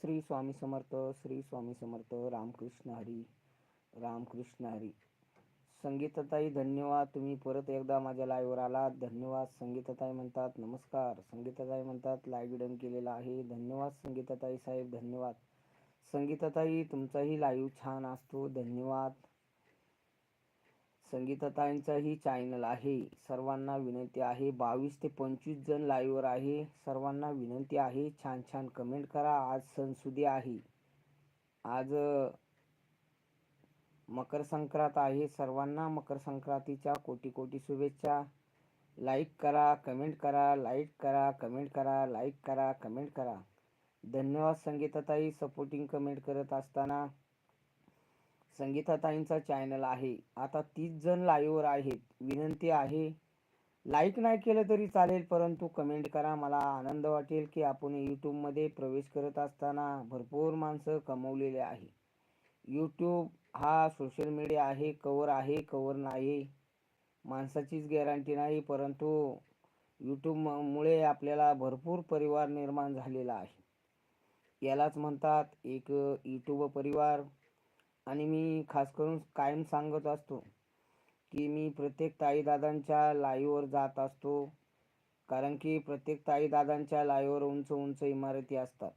श्री स्वामी समर्थ श्री स्वामी समर्थ रामकृष्ण हरी रामकृष्ण हरी. संगीताताई धन्यवाद. तुम्ही परत एकदा माझ्या लाईव्हवर आलात. धन्यवाद. संगीताताई म्हणतात नमस्कार. संगीताताई म्हणतात लाईव्ह डन केलेला आहे. धन्यवाद संगीताताई साहेब. धन्यवाद. संगीताताई तुमचाही लाईव्ह छान असतो. धन्यवाद. संगीताताईंचाही चॅनल आहे. सर्वांना विनंती आहे. बावीस ते पंचवीस जण लाईव्हवर आहे. सर्वांना विनंती आहे. छान छान कमेंट करा. आज सणसुदी आहे. आज मकर संक्रांत आहे. सर्वांना मकर संक्रांतीच्या कोटी कोटी शुभेच्छा. लाईक करा कमेंट करा लाईक करा कमेंट करा लाईक करा कमेंट करा. धन्यवाद संगीताताई. सपोर्टिंग कमेंट करत असताना. संगीताताईंचा चॅनल आहे. आता तीस जण लाईव्हवर आहेत. विनंती आहे लाईक नाही केलं तरी चालेल परंतु कमेंट करा. मला आनंद वाटेल की आपण यूट्यूबमध्ये प्रवेश करत असताना भरपूर माणसं कमवलेले आहे. यूट्यूब हा सोशल मीडिया आहे कवर आहे कवर नाही माणसाचीच गॅरंटी नाही परंतु यूट्यूबमुळे आपल्याला भरपूर परिवार निर्माण झालेला आहे. यालाच म्हणतात एक यूट्यूब परिवार. आणि मी खास करून कायम सांगत असतो की मी प्रत्येक ताईदादांच्या लाईवर जात असतो. कारण की प्रत्येक ताईदादांच्या लाईवर उंच उंच इमारती असतात.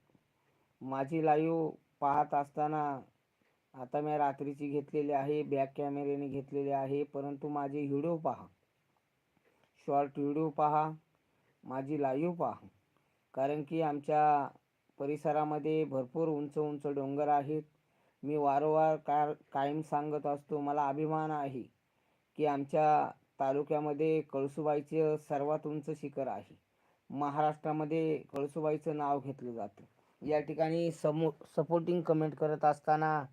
माझी लाईव पाहत असताना आता मी रात्रीची घेतलेली आहे बॅक कॅमेऱ्याने घेतलेली आहे परंतु माझे व्हिडिओ पहा. शॉर्ट व्हिडिओ पहा माझी लाईव्ह पहा. कारण की आमच्या परिसरामध्ये भरपूर उंच उंच डोंगर आहेत. मी वारंवार का कायम सांगत असतो मला अभिमान आहे की आमच्या तालुक्यामध्ये कळसुबाईचं सर्वात उंच शिखर आहे. महाराष्ट्रामध्ये कळसुबाईचं नाव घेतलं जातं. या ठिकाणी समो सपोर्टिंग कमेंट करत असताना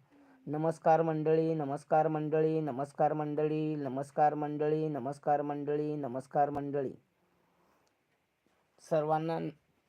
नमस्कार मंडळी नमस्कार मंडळी नमस्कार मंडळी नमस्कार मंडळी नमस्कार मंडळी नमस्कार मंडळी. सर्वांना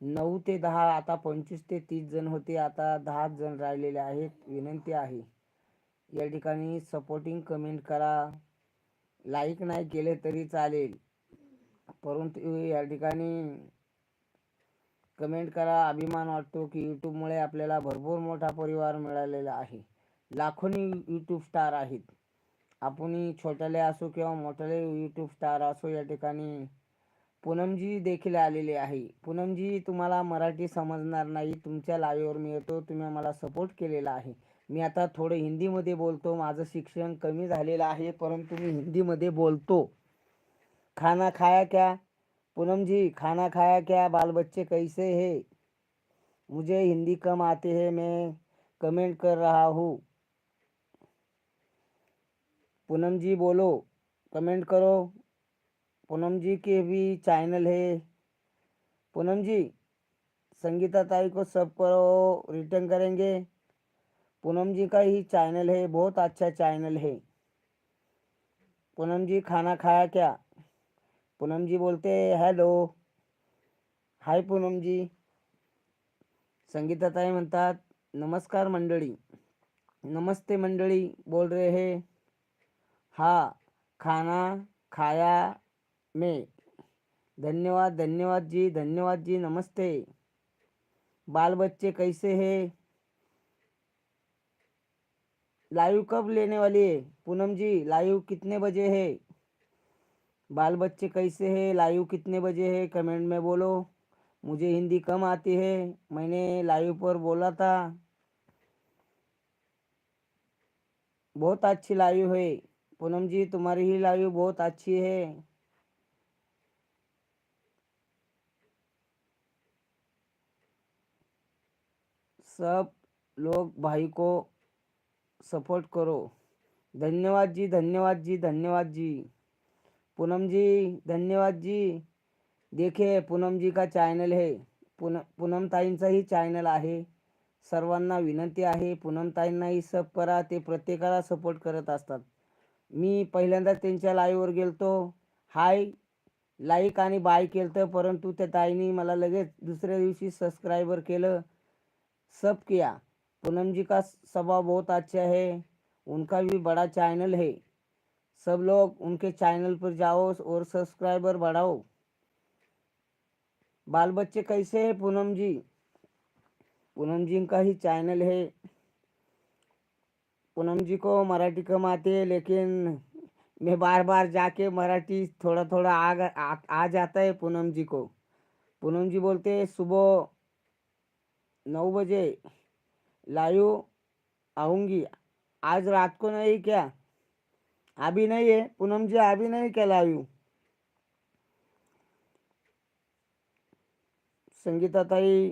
नऊ ते दहा आता पंचवीस ते तीस जण होते आता दहा जण राहिलेले आहेत विनंती आहे. या ठिकाणी सपोर्टिंग कमेंट करा. लाईक नाही केले तरी चालेल. परंतु या ठिकाणी कमेंट करा. अभिमान वाटतो की यूट्यूबमुळे आपल्याला भरपूर मोठा परिवार मिळालेला आहे. लाखोनी यूट्यूब स्टार आहेत. आपण छोट्याले असो किंवा मोठ्याले यूट्यूब स्टार असो या ठिकाणी पूनमजी देखील आलेली आहे. पूनमजी तुम्हाला मराठी समजणार नाही. तुमच्या लाईव्हवर मी येतो. तुम्ही मला सपोर्ट केलेला आहे. मी आता थोडं हिंदीमध्ये बोलतो. माझं शिक्षण कमी झालेलं आहे परंतु मी हिंदीमध्ये बोलतो. खाना खाया क्या? पूनम जी खाना खाया क्या? बाल बच्चे कैसे है? मुझे हिंदी कम आते है मैं कमेंट कर रहा हूँ। पूनम जी बोलो कमेंट करो। पूनम जी के भी चैनल है। पूनम जी, संगीता ताई को सब करो रिटर्न करेंगे। पूनम जी का ही चैनल है, बहुत अच्छा चैनल है। पूनम जी, खाना खाया क्या? पूनम जी बोलते हेलो। हाय पूनम जी। संगीता ताई म्हणतात नमस्कार मंडळी। नमस्ते मंडळी, बोल रहे हैं। हाँ खाना खाया में। धन्यवाद धन्यवाद जी धन्यवाद जी, नमस्ते। बाल बच्चे कैसे हैं? लाइव कब लेने वाली है? पूनम जी, लाइव कितने बजे है? बाल बच्चे कैसे हैं? लाइव कितने बजे है? कमेंट में बोलो। मुझे हिंदी कम आती है। मैंने लाइव पर बोला था। बहुत अच्छी लाइव है। पूनम जी, तुम्हारी ही लाइव बहुत अच्छी है। सब लोग भाई को सपोर्ट करो। धन्यवाद जी धन्यवाद जी धन्यवाद जी। पूनम जी धन्यवाद जी। देखिए पूनम जी का चॅनल है। पून पूनमताईंचाही चॅनल आहे। सर्वांना विनंती आहे पूनमताईंनाही सब करा ते प्रत्येकाला सपोर्ट करत असतात. मी पहिल्यांदा त्यांच्या लाईव्हवर गेलतो. हाय लाईक आणि बाय केलं परंतु त्या ताईनी मला लगेच दुसऱ्या दिवशी सबस्क्रायबर केलं. सब किया। पूनम जी का स्वभाव बहुत अच्छा है उनका भी बड़ा चैनल है। सब लोग उनके चैनल पर जाओ और सब्सक्राइबर बढ़ाओ। बाल बच्चे कैसे हैं पूनम जी? पूनम जी का ही चैनल है। पूनम जी को मराठी कम आती है लेकिन मैं बार बार जाके मराठी थोड़ा थोड़ा आ, आ, आ जाता है पूनम जी को। पूनम जी बोलते हैं सुबह नौ बजे. लाइव आऊँगी आज रात को नहीं क्या? अभी नहीं है पूनम जी अभी नहीं क्या लाइव संगीताताई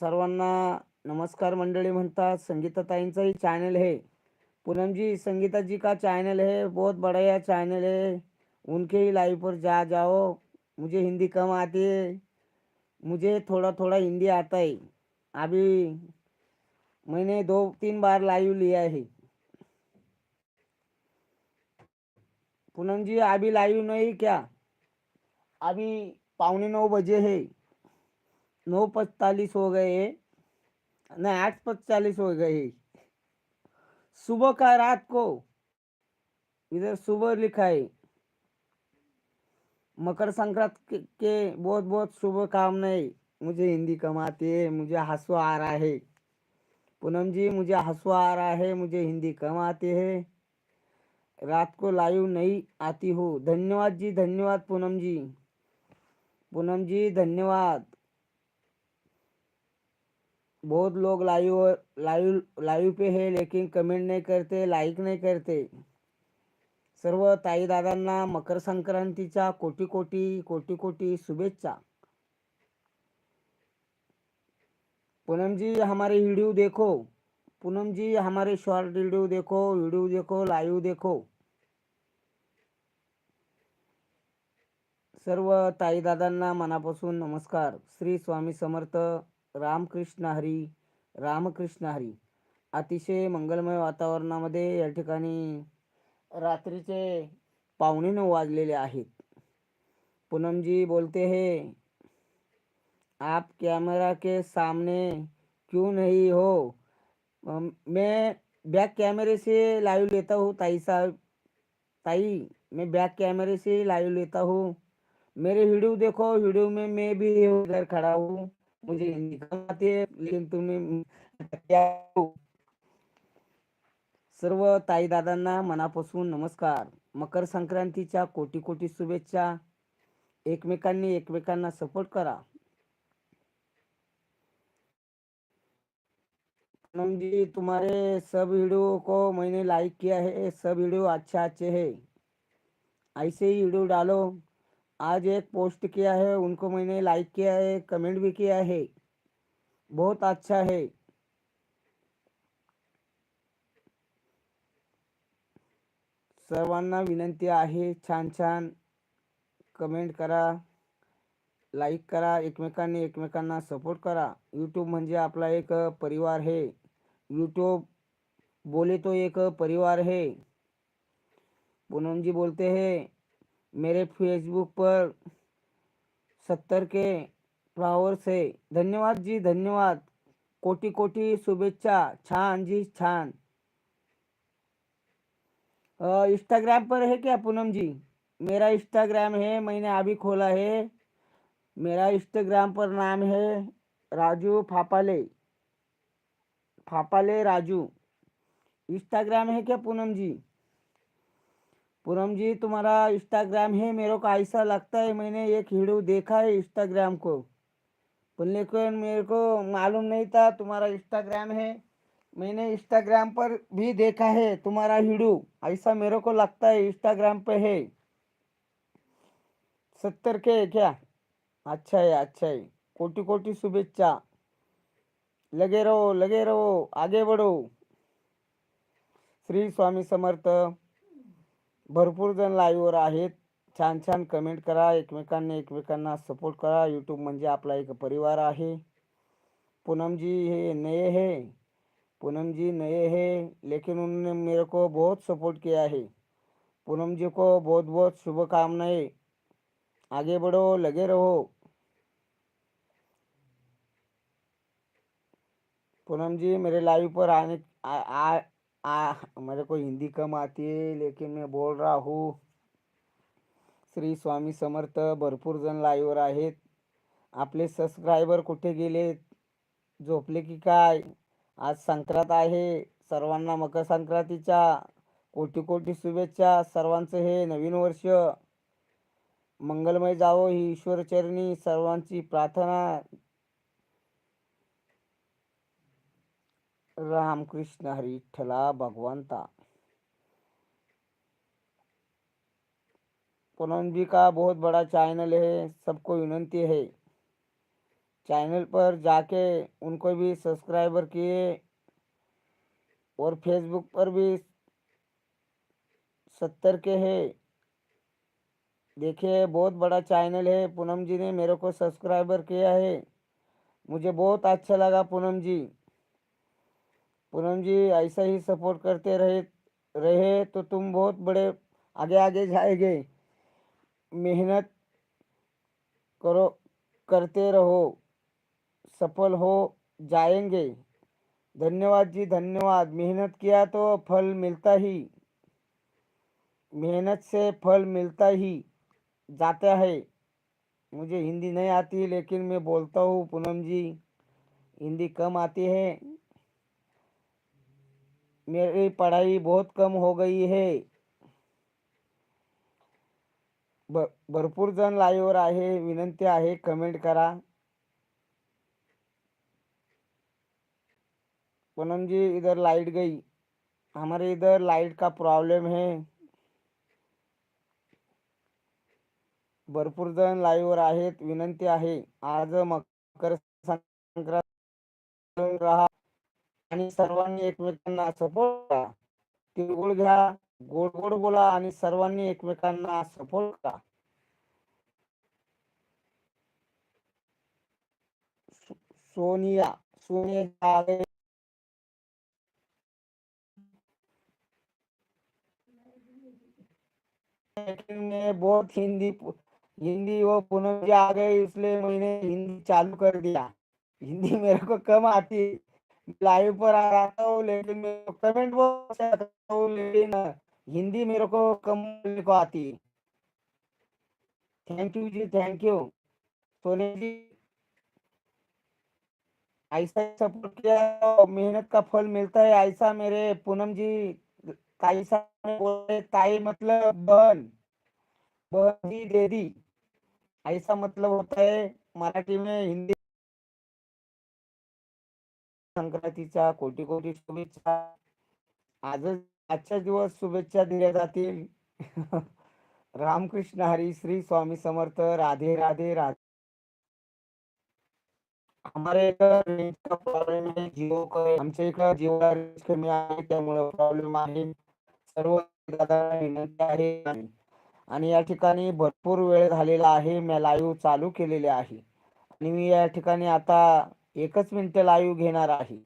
सर्वांना नमस्कार मंडळी म्हणतात. संगीताताईंचाही चैनल है. पूनम जी संगीता जी का चैनल है? बहुत बढ़िया चैनल है. उनके ही लाइव पर जा जाओ. मुझे हिंदी कम आती है. मुझे थोड़ा थोड़ा हिंदी आता है. अभी मैंने दो तीन बार लाइव लिया है। पूनम जी अभी लाइव नहीं क्या? अभी पौने नौ बजे है। नौ पैंतालीस हो गए हैं। नहीं आठ पैंतालीस हो गए सुबह का रात को इधर सुबह लिखा है। मकर संक्रांत के, के बहुत बहुत शुभकामनाएं। मुझे हिंदी कम आती है मुझे हंसू आ रहा है। पूनम जी मुझे हंसू आ रहा है मुझे हिंदी कम आती है। रात को लाइव नहीं आती हो। धन्यवाद जी धन्यवाद पूनम जी। पूनम जी धन्यवाद। बहुत लोग लाइव लाइव लाइव पे है लेकिन कमेंट नहीं करते लाईक नाही करते। सर्व ताई दादांना मकर संक्रांतीच्या कोटी कोटी कोटी कोटी शुभेच्छा। पूनम जी हमारे वीडियो देखो। पूनम जी हमारे शॉर्ट वीडियो देखो वीडियो देखो लाइव देखो। सर्व ताईदादांना मनापासून नमस्कार। श्री स्वामी समर्थ रामकृष्ण हरी रामकृष्ण हरी. अतिशय मंगलमय वातावरणामध्ये या ठिकाणी रात्रीचे पावणे नऊ वाजलेले आहेत. पूनमजी बोलते हे आप कैमरा के सामने क्यों नहीं हो? मैं बैक कैमरे से लाइव लेता हूँ, ताई साहब। ताई, मैं बैक कैमरे से लाइव लेता हूँ। मेरे वीडियो देखो, वीडियो में मैं भी उधर खड़ा हूँ। मुझे हिंदी कम आती है, लेकिन तुम्हें सर्व ताई दादांना मनापासून नमस्कार। मकर संक्रांतीच्या कोटी कोटी शुभेच्छा. एकमेकांनी एकमेकांना सपोर्ट करा. पूनम जी तुम्हारे सब वीडियो को मैंने लाइक किया है सब वीडियो अच्छा अच्छे है। ऐसे ही वीडियो डालो। आज एक पोस्ट किया है उनको मैंने लाइक किया है कमेंट भी किया है। बहुत अच्छा है। सर्वांना विनंती आहे छान छान कमेंट करा लाईक करा एकमेकांनी एकमेकांना सपोर्ट करा. यूट्यूब म्हणजे आपला एक परिवार है यूट्यूब बोले तो एक परिवार है। पूनम जी बोलते हैं, मेरे फेसबुक पर सत्तर के फ्लावर्स है। धन्यवाद जी, धन्यवाद। कोटि कोटि शुभेच्छा। छान जी, छान। इंस्टाग्राम पर है क्या पूनम जी मेरा इंस्टाग्राम है, मैंने अभी खोला है। मेरा इंस्टाग्राम पर नाम है राजू फापाले फापाले राजू। इंस्टाग्राम है क्या पूनम जी? पूनम जी, तुम्हारा इंस्टाग्राम है, मेरे को ऐसा लगता है, मैंने एक वीडियो देखा है इंस्टाग्राम को। लेकिन मेरे को मालूम नहीं था तुम्हारा इंस्टाग्राम है। मैंने इंस्टाग्राम पर भी देखा है तुम्हारा वीडियो ऐसा मेरे को लगता है इंस्टाग्राम पे है। सत्तर के क्या? अच्छा है अच्छा है। कोटि कोटि शुभेच्छा। लगे रहो लगे रहो आगे बढ़ो। श्री स्वामी समर्थ भरपूर जण लाईव्हवर आहेत. छान छान कमेंट करा एकमेकांनी एकमेकांना सपोर्ट करा. यूट्यूब म्हणजे आपला एक परिवार आहे. पूनम जी हे नए है. पूनम जी नए है. लेकिन उन्होंने मेरे को बहुत सपोर्ट किया है पूनम जी को बहुत बहुत शुभकामनाएं. आगे बढ़ो लगे रहो. पूनम जी मेरे लाइव पर आने आ, आ, आ मेरे को हिंदी कम आती है लेकिन मैं बोल रहा हूँ। श्री स्वामी समर्थ भरपूर जण लाईव्हवर आहेत। आपले सबस्क्रायबर कुठे गेलेत झोपले की काय? आज संक्रांत आहे. सर्वांना मकर संक्रांतीच्या कोटी कोटी शुभेच्छा. सर्वांचं हे नवीन वर्ष. मंगलमय जावो ही ईश्वरचरणी. सर्वांची प्रार्थना रामकृष्ण हरी विठ्ठला भगवंता। पूनम जी का बहुत बड़ा चैनल है, सबको विनंती है। चैनल पर जाके उनको भी सब्सक्राइबर किए और फेसबुक पर भी सत्तर के है। देखिए, बहुत बड़ा चैनल है। पूनम जी ने मेरे को सब्सक्राइबर किया है। मुझे बहुत अच्छा लगा पूनम जी। पूनम जी, ऐसा ही सपोर्ट करते रहे रहे तो तुम बहुत बड़े आगे आगे जाएँगे। मेहनत करो, करते रहो, सफल हो जाएँगे। धन्यवाद जी, धन्यवाद। मेहनत किया तो फल मिलता ही, मेहनत से फल मिलता ही जाता है। मुझे हिंदी नहीं आती, लेकिन मैं बोलता हूँ, पूनम जी, हिंदी कम आती है। मेरी पढ़ाई बहुत कम हो गई है। भरपूर जण लाईव्हवर आहे विनंती आहे कमेंट करा. पूनम जी इधर लाइट गई. हमारे इधर लाइट का प्रॉब्लम है। भरपूर जण लाईव्हवर आहेत विनंती आहे. आज मकर संक्रांत राहा आणि सर्वांनी एकमेकांना सपोर्ट करा. तिळगुळ घ्या गोड गोड बोला आणि सर्वांनी एकमेकांना सपोर्ट करा. सोनिया सोनिया बहुत हिंदी हिंदी वो पुनः आ गए इसलिए मैंने हिंदी चालू कर दिया. हिंदी मेरे को कम आती. लाइव पर आ रहा था लेकिन मैं कमेंट वो, लेकिन हिंदी मेरे को कम को आती। Thank you ji thank you सोने जी। ऐसा सपोर्ट किया मेहनत का फल मिलता है। ऐसा मेरे पूनम जी, ताई बोले ताई मतलब बहन बहन जी दे दी ऐसा मतलब होता है, मराठी में हिंदी संक्रांतीच्या कोटी कोटी शुभेच्छा. आजच आजच्या दिवस शुभेच्छा दिल्या जातील. रामकृष्ण हरी श्री स्वामी समर्थ. राधे राधे राधे. हमारे रेंज का प्रॉब्लेम आहे जिओ आमच्या इकडं जिओ रेंज कमी आहे त्यामुळे प्रॉब्लेम आहे. सर्व विनंती आहे. आणि या ठिकाणी भरपूर वेळ झालेला आहे. मी लाईव्ह चालू केलेले आहे. आणि मी या ठिकाणी आता एकच मिनिट लाईव्ह घेणार आहे.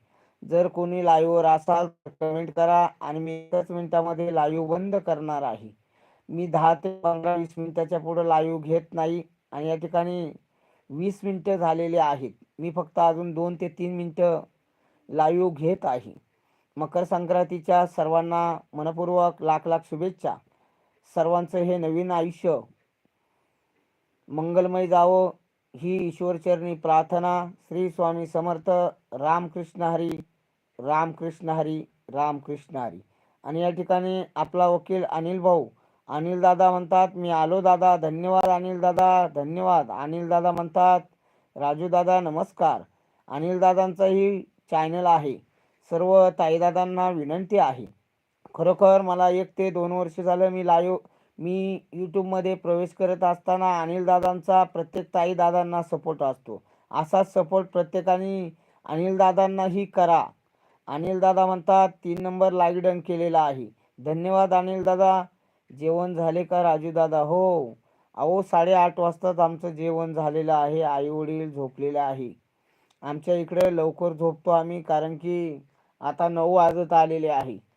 जर कोणी लाईव्हवर असाल तर कमेंट करा आणि मी एकच मिनिटामध्ये लाईव्ह बंद करणार आहे. मी दहा ते पंधरा वीस मिनिटाच्या पुढे लाईव्ह घेत नाही आणि या ठिकाणी वीस मिनटं झालेले आहेत. मी फक्त अजून दोन ते तीन मिनटं लाईव्ह घेत आहे. मकर संक्रांतीच्या सर्वांना मनपूर्वक लाख लाख शुभेच्छा. सर्वांचं हे नवीन आयुष्य मंगलमय जावं. ही ईश्वरचरणी प्रार्थना श्री स्वामी समर्थ रामकृष्ण हरी रामकृष्ण हरी रामकृष्ण हरी. आणि या ठिकाणी आपला वकील अनिल भाऊ. अनिल दादा म्हणतात मी आलो दादा धन्यवाद अनिल दादा धन्यवाद. अनिल दादा म्हणतात राजू दादा नमस्कार. अनिल दादांचाही चॅनल आहे. सर्व ताईदादांना विनंती आहे. खरोखर मला एक ते दोन वर्ष झालं मी लाईव्ह मी यूट्यूबमध्ये प्रवेश करत असताना अनिल दादांचा प्रत्येक ताई दादांना सपोर्ट असतो. असाच सपोर्ट प्रत्येकाने अनिल दादांनाही करा. अनिल दादा म्हणतात तीन नंबर लाईकडन केलेला आहे. धन्यवाद अनिल दादा. जेवण झाले का राजू दादा? हो. अहो साडेआठ वाजताच आमचं जेवण झालेलं आहे. आई वडील झोपलेले आहे. आमच्या इकडे लवकर झोपतो आम्ही कारण की आता नऊ वाजत आलेले आहे.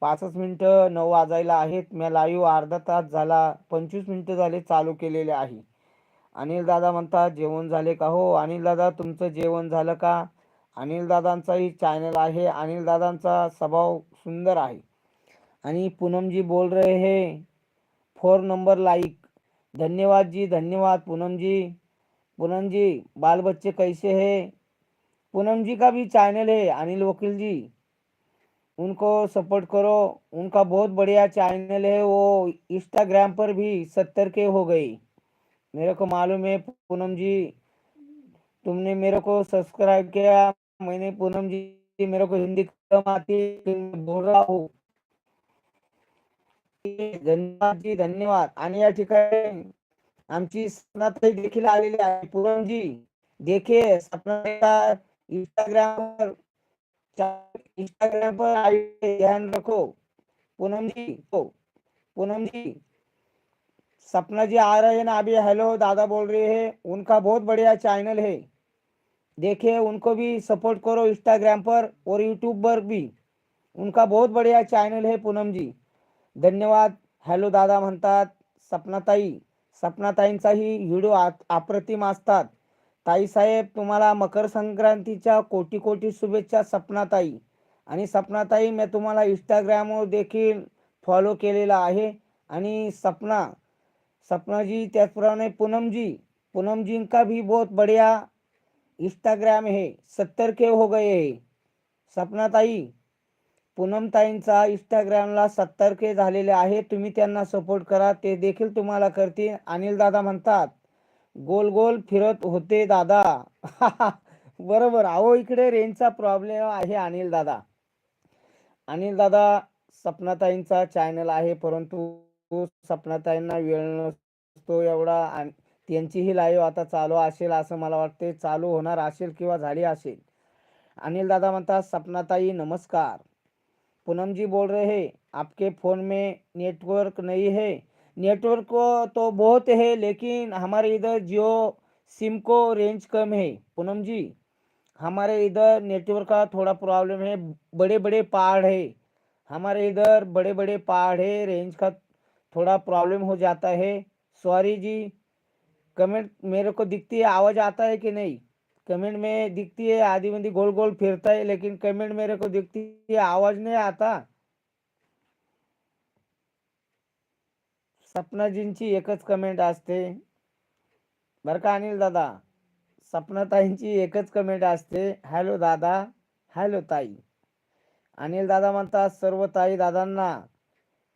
पाचच मिनटं नऊ वाजायला आहेत. मी लाईव्ह अर्धा तास झाला. पंचवीस मिनटं झाले चालू केलेले आहे. अनिल दादा म्हणतात जेवण झाले का हो? अनिल दादा तुमचं जेवण झालं का? अनिल दादांचाही चॅनल आहे. अनिल दादांचा स्वभाव सुंदर आहे. आणि पूनमजी बोल रहे हे. फोर नंबर लाईक धन्यवाद जी धन्यवाद पूनमजी. पूनमजी पूनम जी बाल बच्चे कैसे है? पूनम जी का भी चैनल है अनिल वकील जी. उनको सपोर्ट करो। उनका बहुत बढ़िया चैनल है, वो इंस्टाग्राम पर भी सत्तर के हो गई। मेरे को मालूम है पूनम जी, तुमने मेरे को सब्सक्राइब किया, मैंने पूनम जी, मेरे को हिंदी कम आती बोल रहा हूँ। धन्यवाद जी, धन्यवाद। आणि या ठिकाणी आहे पूनमजी देखिए, सपना इंस्टाग्राम पर इंस्टाग्राम पर आइए ध्यान रखो. पूनम जी तो पूनम जी सपना जी आ रहे हैं ना अभी? हेलो दादा बोल रहे हैं उनका बहुत बढ़िया चैनल है. देखिए उनको भी सपोर्ट करो इंस्टाग्राम पर और यूट्यूब पर भी. उनका बहुत बढ़िया चैनल है पूनम जी. धन्यवाद. हॅलो दादा म्हणतात सपनाताई सपनाताईंचाही व्हिडिओ अप्रतिम असतात ताईसाहेब तुम्हाला मकर संक्रांतीच्या कोटी कोटी शुभेच्छा सपनाताई. आणि सपनाताई मी तुम्हाला इंस्टाग्रामवर देखील फॉलो केलेला आहे. आणि सपना सपनाजी त्याचप्रमाणे पूनमजी. पूनमजींका का भी बहुत बढ़िया इंस्टाग्राम है सत्तर के हो गए है. सपनाताई पूनमताईंचा इंस्टाग्रामला सत्तर के झालेले आहे. तुम्ही त्यांना सपोर्ट करा. ते देखील तुम्हाला करतील. अनिल दादा म्हणतात गोल गोल फिरत होते दादा. बरोबर. अहो इकडे रेंजचा प्रॉब्लेम आहे अनिल दादा. अनिल दादा सपनाताईंचा चॅनल आहे परंतु सपनाताईंना वेळ नसतो एवढा आणि त्यांचीही लाईव्ह आता चालू असेल असं मला वाटते चालू होणार असेल किंवा झाली असेल. अनिल दादा म्हणतात सपनाताई नमस्कार. पूनम जी बोल रहे. आपके फ़ोन में नेटवर्क नहीं है. नेटवर्क तो बहुत है, लेकिन हमारे इधर जियो सिम को रेंज कम है। पूनम जी, हमारे इधर नेटवर्क का थोड़ा प्रॉब्लम है बड़े बड़े पहाड़ है। हमारे इधर बड़े बड़े पहाड़ है रेंज का थोड़ा प्रॉब्लम हो जाता है। सॉरी जी कमेंट मेरे को दिखती है, आवाज़ आता है कि नहीं? कमेंट में दिखती है, आधी बंदी गोल गोल फिरता है, लेकिन कमेंट मेरे को दिखती है, आवाज़ नहीं आता। सपनाजींची एकच कमेंट असते. बर का अनिल दादा? सपनाताईंची एकच कमेंट असते. हॅलो दादा. हॅलो ताई. अनिल दादा म्हणतात सर्व ताई दादांना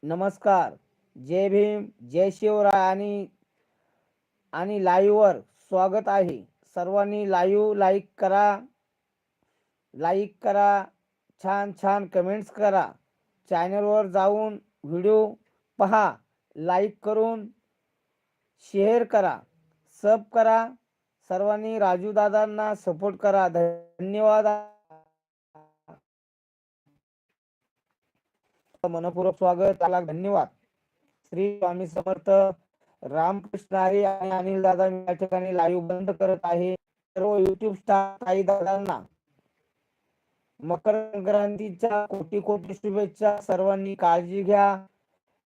नमस्कार. जय भीम जय शिवराय आणि आणि लाईव्हवर स्वागत आहे. सर्वांनी लाईव्ह लाईक करा. लाईक करा. छान छान कमेंट्स करा. चॅनलवर जाऊन व्हिडिओ पहा. लाईक करून शेअर करा सब करा सर्वांनी राजू दादांना सपोर्ट करा. धन्यवाद. मनपूर्वक स्वागत आला धन्यवाद. श्री स्वामी समर्थ रामकृष्ण हरी आणि अनिल दादा या ठिकाणी लाईव्ह बंद करत आहे. सर्व युट्यूब स्टार आई दादांना मकर संक्रांतीच्या कोटी कोटी शुभेच्छा. सर्वांनी काळजी घ्या.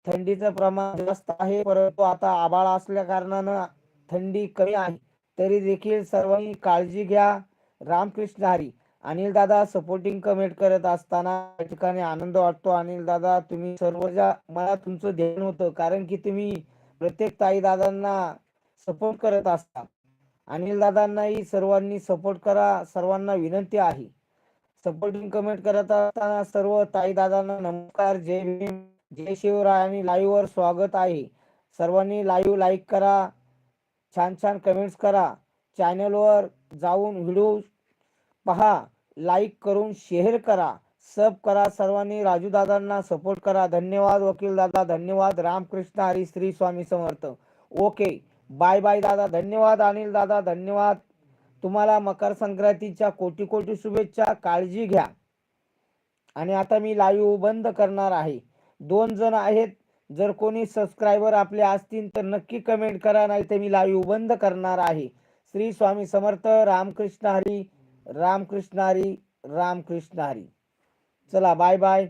थंडीचं प्रमाण जास्त आहे परंतु आता आबाळ असल्या कारणानं थंडी कमी आहे. तरी देखील सर्वांनी काळजी घ्या. रामकृष्ण हरी अनिल दादा सपोर्टिंग कमेंट करत असताना या ठिकाणी आनंद वाटतो. अनिल दादा तुम्ही सर्व मला तुमचं ध्यान होतं कारण की तुम्ही प्रत्येक ताई दादांना सपोर्ट करत असता. अनिल दादांनाही सर्वांनी सपोर्ट करा सर्वांना विनंती आहे. सपोर्टिंग कमेंट करत असताना सर्व ताई दादांना नमस्कार जय भीम. जय शिवराय आणि लाईव्ह वर स्वागत आहे. सर्वांनी लाईव्ह लाईक करा. छान छान कमेंट्स करा. चॅनलवर जाऊन व्हिडिओ पहा. लाईक करून शेअर करा. सब करा सर्वांनी. राजू दादांना सपोर्ट करा. धन्यवाद वकील दादा. धन्यवाद. Ramkrishna Hari Shri Swami Samarth. Okay bye bye दादा. धन्यवाद अनिल दादा. धन्यवाद. तुम्हाला मकर संक्रांतीच्या कोटी कोटी शुभेच्छा. काळजी घ्या. आणि आता मी लाईव्ह बंद करणार आहे. दोन जण आहेत. जर कोणी सबस्क्रायबर आपले असतील तर नक्की कमेंट करा नाही तर मी लाईव्ह बंद करणार आहे. श्री स्वामी समर्थ रामकृष्ण हरी रामकृष्ण हरी रामकृष्ण हरी. चला बाय बाय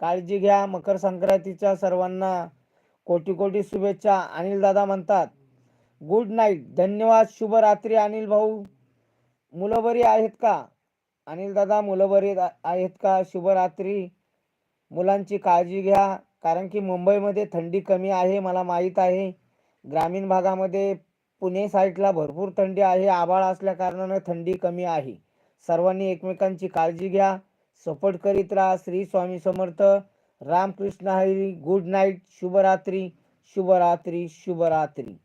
काळजी घ्या. मकर संक्रांतीच्या सर्वांना कोटी कोटी शुभेच्छा. अनिल दादा म्हणतात गुड नाईट धन्यवाद. शुभरात्री अनिल भाऊ. मुलं बरी आहेत का? अनिल दादा मुलं बरी आहेत का? शुभरात्री. मुलांची काळजी घ्या. कारण की मुंबईमध्ये थंडी कमी आहे मला माहीत आहे. ग्रामीण भागामध्ये पुणे साईडला भरपूर थंडी आहे. आभाळ असल्या कारणानं थंडी कमी आहे. सर्वांनी एकमेकांची काळजी घ्या. सपोर्ट करीत राहा. श्री स्वामी समर्थ. रामकृष्ण हरी. Good night. शुभरात्री. शुभरात्री. शुभरात्री.